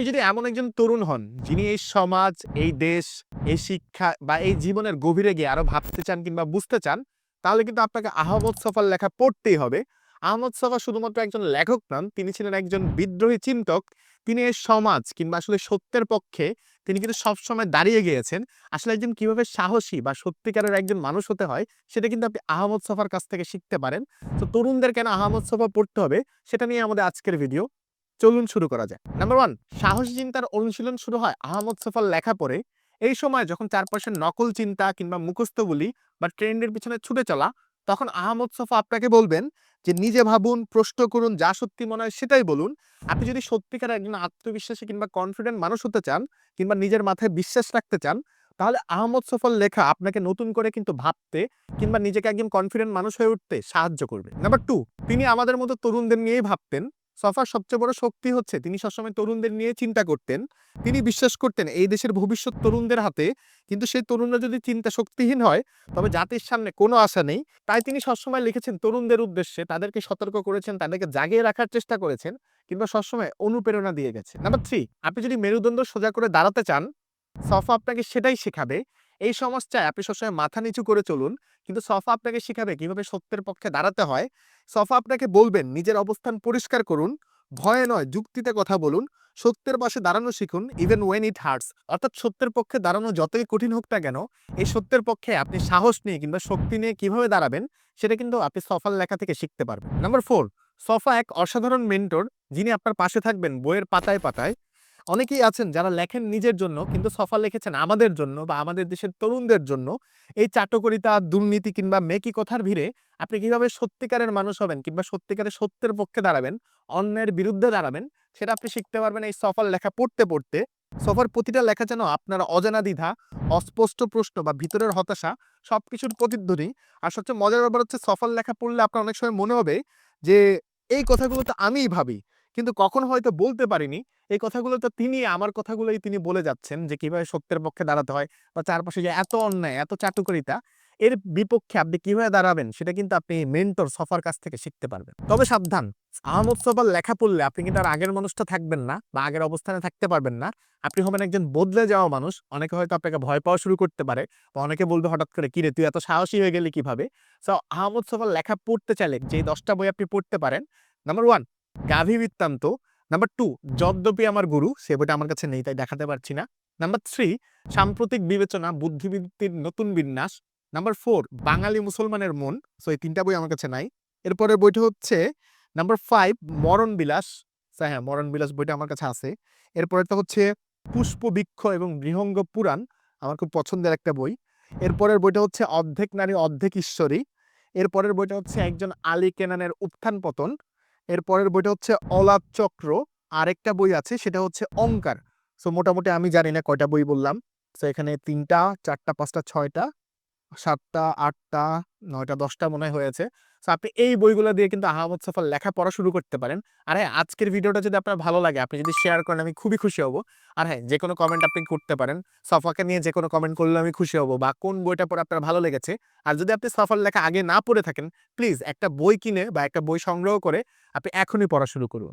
আপনি যদি এমন একজন তরুণ হন, যিনি এই সমাজ, এই দেশ, এই শিক্ষা বা এই জীবনের গভীরে গিয়ে আরও ভাবতে চান কিংবা বুঝতে চান, তাহলে কিন্তু আপনাকে আহমদ সফার লেখা পড়তেই হবে। আহমদ সফা শুধুমাত্র একজন লেখক নন, তিনি ছিলেন একজন বিদ্রোহী চিন্তক। তিনি এই সমাজ কিংবা আসলে সত্যের পক্ষে তিনি কিন্তু সবসময় দাঁড়িয়ে গিয়েছেন। আসলে একজন কীভাবে সাহসী বা সত্যিকারের একজন মানুষ হতে হয়, সেটা কিন্তু আপনি আহমদ সফার কাছ থেকে শিখতে পারেন। তো তরুণদের কেন আহমদ সফা পড়তে হবে, সেটা নিয়ে আমাদের আজকের ভিডিও চলুন শুরু করা যায় নাম্বার ওয়ান সাহসী চিন্তার অনুশীলন শুরু হয় আহমদ সফার লেখা পড়ে। এই সময় যখন চারপাশের নকল চিন্তা কিংবা মুখস্থ বলি বা ট্রেন্ডের পিছনে ছুটে চলা, তখন আহমদ সফা আপনাকে বলবেন যে, নিজে ভাবুন, প্রশ্ন করুন, যা সত্যি মনে হয় সেটাই বলুন। আপনি যদি সত্যিকার একজন আত্মবিশ্বাসী কিংবা কনফিডেন্ট মানুষ হতে চান কিংবা নিজের মাথায় বিশ্বাস রাখতে চান, তাহলে আহমদ সফল লেখা আপনাকে নতুন করে কিন্তু ভাবতে কিংবা নিজেকে একজন কনফিডেন্ট মানুষ হয়ে উঠতে সাহায্য করবে। নাম্বার টু তিনি আমাদের মতো তরুণদের নিয়েই ভাবতেন। সফার সবচেয়ে বড় শক্তি হচ্ছে তিনি সবসময় তরুণদের নিয়ে চিন্তা করতেন। তিনি বিশ্বাস করতেন এই দেশের ভবিষ্যৎ তরুণদের হাতে। কিন্তু সেই তরুণরা যদি চিন্তা শক্তিহীন হয়, তবে জাতির সামনে কোনো আশা নেই। তাই তিনি সবসময় লিখেছেন তরুণদের উদ্দেশ্যে, তাদেরকে সতর্ক করেছেন, তাদেরকে জাগিয়ে রাখার চেষ্টা করেছেন কিংবা সবসময় অনুপ্রেরণা দিয়ে গেছে নাম্বার থ্রি, আপনি যদি মেরুদণ্ড সোজা করে দাঁড়াতে চান, সফা আপনাকে সেটাই শেখাবে এই সমাজটায় আপনি সবসময় মাথা নিচু করে চলুন। কিন্তু সফা আপনাকে শেখাবে কীভাবে সত্যের পক্ষে দাঁড়াতে হয়। সফা আপনাকে বলবেন, নিজের অবস্থান পরিষ্কার করুন, ভয়ে নয়, যুক্তিতে কথা বলুন, সত্যের পাশে দাঁড়ানো শিখুন ইভেন ওয়েন ইট হার্টস অর্থাৎ সত্যের পক্ষে দাঁড়ানো যতই কঠিন হোক না কেন, এই সত্যের পক্ষে আপনি সাহস নিয়ে কিংবা শক্তি নিয়ে কীভাবে দাঁড়াবেন, সেটা কিন্তু আপনি সফার লেখা থেকে শিখতে পারবেন। নাম্বার ফোর সফা এক অসাধারণ মেন্টর যিনি আপনার পাশে থাকবেন, বইয়ের পাতায় পাতায়। অনেকেই আছেন যারা লেখেন নিজের জন্য কিন্তু সফা লিখেছেন আমাদের জন্য বা আমাদের দেশের তরুণদের জন্য। এই চাটকরিতা, দুর্নীতি কিংবা মেকি কথার ভিড়ে আপনি কীভাবে সত্যিকারের মানুষ হবেন কিংবা সত্যিকারের সত্যের পক্ষে দাঁড়াবেন, অন্যের বিরুদ্ধে দাঁড়াবেন, সেটা আপনি শিখতে পারবেন এই সফল লেখা পড়তে পড়তে। সফর প্রতিটা লেখা যেন আপনার অজানা দ্বিধা, অস্পষ্ট প্রশ্ন বা ভিতরের হতাশা সব কিছুর প্রতিধ্বনি। আর সবচেয়ে মজার ব্যাপার হচ্ছে সফল লেখা পড়লে আপনার অনেক সময় মনে হবে যে, এই কথাগুলো তো আমিই ভাবি। কিন্তু কখন হয়তো বলতে পারিনি। এই কথাগুলো তো তিনি, আমার কথাগুলোই তিনি বলে যাচ্ছেন যে, কীভাবে সত্যের পক্ষে দাঁড়াতে হয় বা চারপাশে যে এত অন্যায়, এত চাটুকরিতা, এর বিপক্ষে আপনি কীভাবে দাঁড়াবেন সেটা কিন্তু আপনি মেন্টর সফার কাছ থেকে শিখতে পারবেন। তবে সাবধান, আহমদ সফার লেখা পড়লে আপনি কিন্তু আর আগের মানুষটা থাকবেন না বা আগের অবস্থানে থাকতে পারবেন না। আপনি হবেন একজন বদলে যাওয়া মানুষ, অনেকে হয়তো আপনাকে ভয় পাওয়া শুরু করতে পারে বা অনেকে বলবে হঠাৎ করে কিরে তুই এত সাহসী হয়ে গেলি কীভাবে? সো আহমদ সফার লেখা পড়তে চাইলে যে দশটা বই আপনি পড়তে পারেন নাম্বার ওয়ান গাভী বৃত্তান্ত নাম্বার টু যদ্যপি আমার গুরু, সে বইটা আমার কাছে নেই, তাই দেখাতে পারছি না। নাম্বার থ্রি সাম্প্রতিক বিবেচনা, বুদ্ধিবৃত্তির নতুন বিন্যাস। নাম্বার ফোর বাঙালি মুসলমানের মন সো এই তিনটা বই আমার কাছে নাই। এরপরের বইটা হচ্ছে নাম্বার ফাইভ মরণ বিলাস। হ্যাঁ মরণ বিলাস বইটা আমার কাছে আছে। এরপরেরটা হচ্ছে পুষ্পবৃক্ষ এবং বৃহঙ্গ পুরাণ, আমার খুব পছন্দের একটা বই। এরপরের বইটা হচ্ছে, অর্ধেক নারী, অর্ধেক ঈশ্বরী। এরপরের বইটা হচ্ছে, একজন আলী কেনানের উত্থান পতন। এরপরের বইটা হচ্ছে অলাপ চক্র। আরেকটা বই আছে, সেটা হচ্ছে অঙ্কার। সো মোটামুটি আমি জানি না কয়টা বই বললাম। সো এখানে তিনটা, চারটা, পাঁচটা, ছয়টা। সাতটা, আটটা, নয়টা, দশটা মনে হয় হয়েছে। সো আপনি এই বইগুলো দিয়ে কিন্তু আহমদ সফর লেখা পড়া শুরু করতে পারেন। আর হ্যাঁ আজকের ভিডিওটা যদি আপনার ভালো লাগে, আপনি যদি শেয়ার করেন, আমি খুবই খুশি হব। আর হ্যাঁ যে কোনো কমেন্ট আপনি করতে পারেন। সফাকে নিয়ে যে কোনো কমেন্ট করলে আমি খুশি হব বা কোন বইটা পড়ে আপনার ভালো লেগেছে। আর যদি আপনি সফর লেখা আগে না পড়ে থাকেন প্লিজ একটা বই কিনে বা একটা বই সংগ্রহ করে আপনি এখনই পড়া শুরু করুন।